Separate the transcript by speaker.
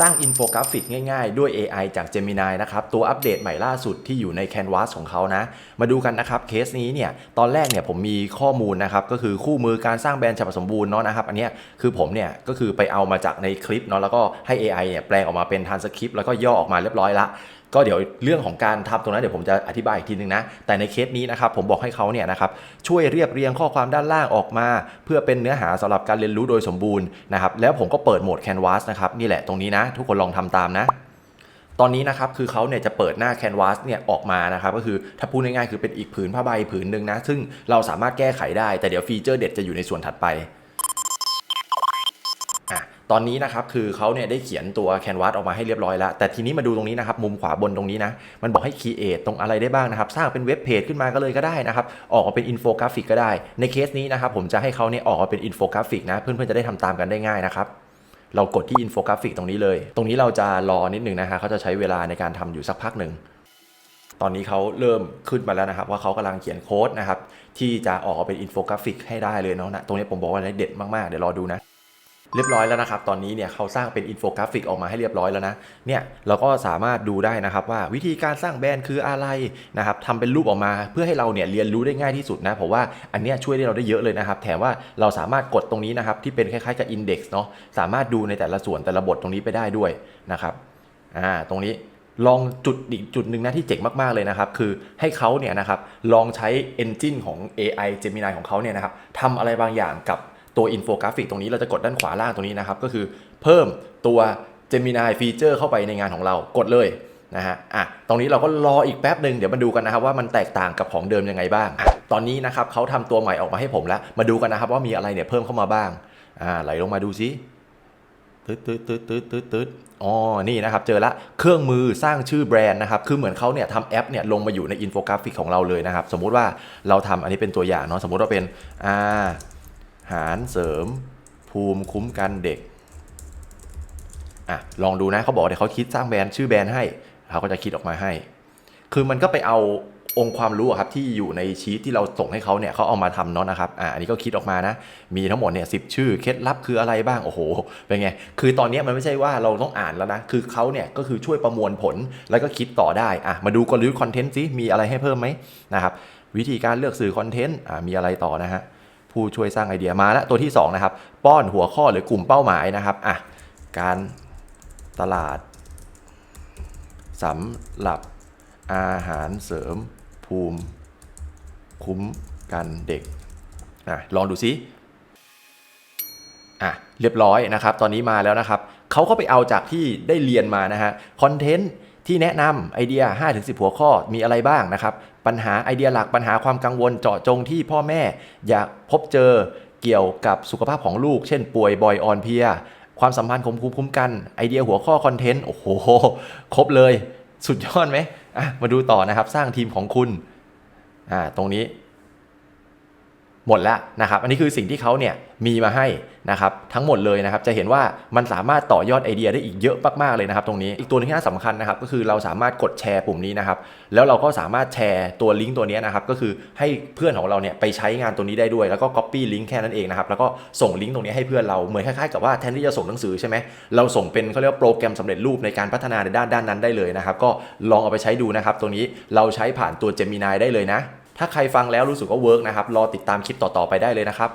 Speaker 1: สร้างอินโฟกราฟิกง่ายๆ ด้วย AI จาก Gemini นะครับ ตัวอัปเดตใหม่ล่าสุดที่อยู่ใน Canvas ของเขานะ มาดูกันนะครับ เคสนี้เนี่ย ตอนแรกเนี่ยผมมีข้อมูลนะครับ ก็คือคู่มือการสร้างแบรนด์ฉบับสมบูรณ์เนาะนะครับ อันนี้คือผมเนี่ย ก็คือไปเอามาจากในคลิปเนาะแล้วก็ให้ AI เนี่ยแปลงออกมาเป็นทานสคริปต์แล้วก็ย่อออกมาเรียบร้อยละ ก็เดี๋ยวเรื่องของการทำตรงนั้นเดี๋ยวผมจะอธิบายอีกทีนึงนะ แต่ในเคสนี้นะครับผมบอกให้เขาเนี่ยนะครับช่วยเรียบเรียงข้อความด้านล่างออกมา เพื่อเป็นเนื้อหาสำหรับการเรียนรู้โดยสมบูรณ์นะครับแล้วผมก็เปิดโหมด Canvas นะครับนี่แหละตรงนี้นะ ทุกคนลองทำตามนะตอนนี้นะครับคือเขาเนี่ยจะเปิดหน้า Canvas เนี่ยออกมานะครับก็คือถ้าพูดง่ายๆคือเป็นอีกผืนผ้าใบผืนหนึ่งนะ ซึ่งเราสามารถแก้ไขได้แต่เดี๋ยวฟีเจอร์เด็ดจะอยู่ในส่วนถัดไป ตอนนี้นะครับคือเขาเนี่ยได้เขียนตัว Canvas ออกมาให้เรียบร้อยแล้ว แต่ทีนี้มาดูตรงนี้นะครับมุมขวาบนตรงนี้นะมันบอกให้ Create ตรงอะไรได้บ้างนะครับ สร้างเป็นเว็บเพจขึ้นมาก็เลยก็ได้นะครับ ออกมาเป็นอินโฟกราฟิกก็ได้ ในเคสนี้นะครับผมจะให้เขาเนี่ยออกมาเป็นอินโฟกราฟิกนะเพื่อนๆจะได้ทำตามกันได้ง่ายนะครับเรากดที่อินโฟกราฟิกตรงนี้เลย ตรงนี้เราจะรอนิดหนึ่งนะฮะเขาจะใช้เวลาในการทำอยู่สักพักหนึ่งตอนนี้เขาเริ่มขึ้นมาแล้วนะครับ ว่าเขากำลังเขียนโค้ดนะครับที่จะออกเป็นอินโฟกราฟิกให้ได้เลยเนาะนะตรงนี้ผมบอกว่าเด็ดมากๆเดี๋ยวรอดูนะ เรียบร้อยแล้วนะครับ ตอนนี้เนี่ยเขาสร้างเป็นอินโฟกราฟิกออกมาให้เรียบร้อยแล้วนะ เนี่ยเราก็สามารถดูได้นะครับว่าวิธีการสร้างแบรนด์คืออะไรนะครับทำเป็นรูปออกมาเพื่อให้เราเนี่ยเรียนรู้ได้ง่ายที่สุดนะผมว่าอันเนี้ยช่วยได้เราได้เยอะเลยนะครับ แถมว่าเราสามารถกดตรงนี้นะครับที่เป็นคล้ายๆกับอินเด็กซ์เนาะ สามารถดูในแต่ละส่วนแต่ละบทตรงนี้ไปได้ด้วยนะครับ อ่า ตรงนี้ลองจุดอีกจุดหนึ่งนะที่เจ๋งมาก ๆ เลยนะครับ คือให้เขาเนี่ยนะครับลองใช้ Engine ของ AI Gemini ของเขาเนี่ยนะครับทำอะไรบางอย่างกับ ตัวอินโฟกราฟิกตรงนี้เราจะกดด้านขวาล่างตรงนี้นะครับ ก็คือเพิ่มตัว Gemini ฟีเจอร์เข้าไปในงานของเรากดเลยนะฮะ อะ ตรงนี้เราก็รออีกแป๊บหนึ่งเดี๋ยวมาดูกันนะครับว่ามันแตกต่างกับของเดิมยังไงบ้างอตอนนี้นะครับเขาทำตัวใหม่ออกมาให้ผมแล้ว มาดูกันนะครับว่ามีอะไรเนี่ยเพิ่มเข้ามาบ้าง อ่า ไหลลงมาดูซิตืดตืดตืดตืดตืดตืดอ๋อ นี่นะครับ เจอละเครื่องมือสร้างชื่อแบรนด์นะครับ คือเหมือนเขาเนี่ยทำแอปเนี่ยลงมาอยู่ในอินโฟกราฟิกของเราเลยนะครับ สมมุติว่าเราทำอันนี้เป็นตัวอย่างเนาะ สมมุติว่าเป็นอา หารเสริมภูมิคุ้มกันเด็กอะลองดูนะเขาบอกเดี๋ยวเขาคิดสร้างแบรนด์ชื่อแบรนด์ให้เขาก็จะคิดออกมาให้ คือมันก็ไปเอาองค์ความรู้อะครับที่อยู่ในชีตที่เราส่งให้เขาเนี่ยเขาเอามาทำเนาะนะครับอ่าอันนี้ก็คิดออกมานะ มีทั้งหมดเนี่ยสิชื่อเคล็ดลับคืออะไรบ้างโอ้โหเป็นไงคือตอนนี้มันไม่ใช่ว่าเราต้องอ่านแล้วนะคือเขาเนี่ยก็คือช่วยประมวลผลแล้วก็คิดต่อได้อะมาดูกลยุทธ์คอนเทนต์ซิมีอะไรให้เพิ่มไหมนะครับวิธีการเลือกสื่อคอนเทนต์อ่ามีอะไรต่อนะฮะ ผู้ช่วยสร้างไอเดียมาแล้วตัวที่สองนะครับ ป้อนหัวข้อหรือกลุ่มเป้าหมายนะครับอะการตลาดสำหรับอาหารเสริมภูมิ คุ้มกันเด็กอะลองดูซิอะเรียบร้อยนะครับ ตอนนี้มาแล้วนะครับเขาก็ไปเอาจากที่ได้เรียนมานะฮะคอนเทนต์ ที่แนะนำไอเดีย 5-10 หัวข้อมีอะไรบ้างนะครับ ปัญหาไอเดียหลักปัญหาความกังวลเจาะจงที่พ่อแม่ อยากพบเจอเกี่ยวกับสุขภาพของลูก เช่นป่วยบ่อยอ่อนเพลีย ความสัมพันธ์ของภูมิคุ้มกันไอเดียหัวข้อคอนเทนต์โอ้โหครบเลย สุดยอดไหมมาดูต่อนะครับ สร้างทีมของคุณอ่าตรงนี้ หมดแล้วนะครับอันนี้คือสิ่งที่เขาเนี่ยมีมาให้นะครับทั้งหมดเลยนะครับจะเห็นว่ามันสามารถต่อยอดไอเดียได้อีกเยอะมากๆเลยนะครับตรงนี้อีกตัวหนึงที่น่าสำคัญนะครับก็คือเราสามารถกดแชร์ปุ่มนี้นะครับแล้วเราก็สามารถแชร์ตัวลิงก์ตัวนี้นะครับก็คือให้เพื่อนของเราเนี่ยไปใช้งานตัวนี้ได้ด้วย แล้วก็ Copy ลิงก์แค่นั้นเองนะครับแล้วก็ส่งลิงก์ตรงนี้ให้เพื่อนเราเหมือนคล้ายๆกับว่าแทนที่จะส่งหนังสือใช่ไหมเราส่งเป็นเขาเรียกว่าโปรแกรมสำเร็จรูปในการพัฒนาในด้านด้านนั้นได้เลยนะครับก็ลองเอาไปใช้ดูนะครับตัวนี้เราใช้ผ่านตัว Gemini ได้เลยนะ ถ้าใครฟังแล้วรู้สึกว่าเวิร์กนะครับ รอติดตามคลิปต่อๆไปได้เลยนะครับ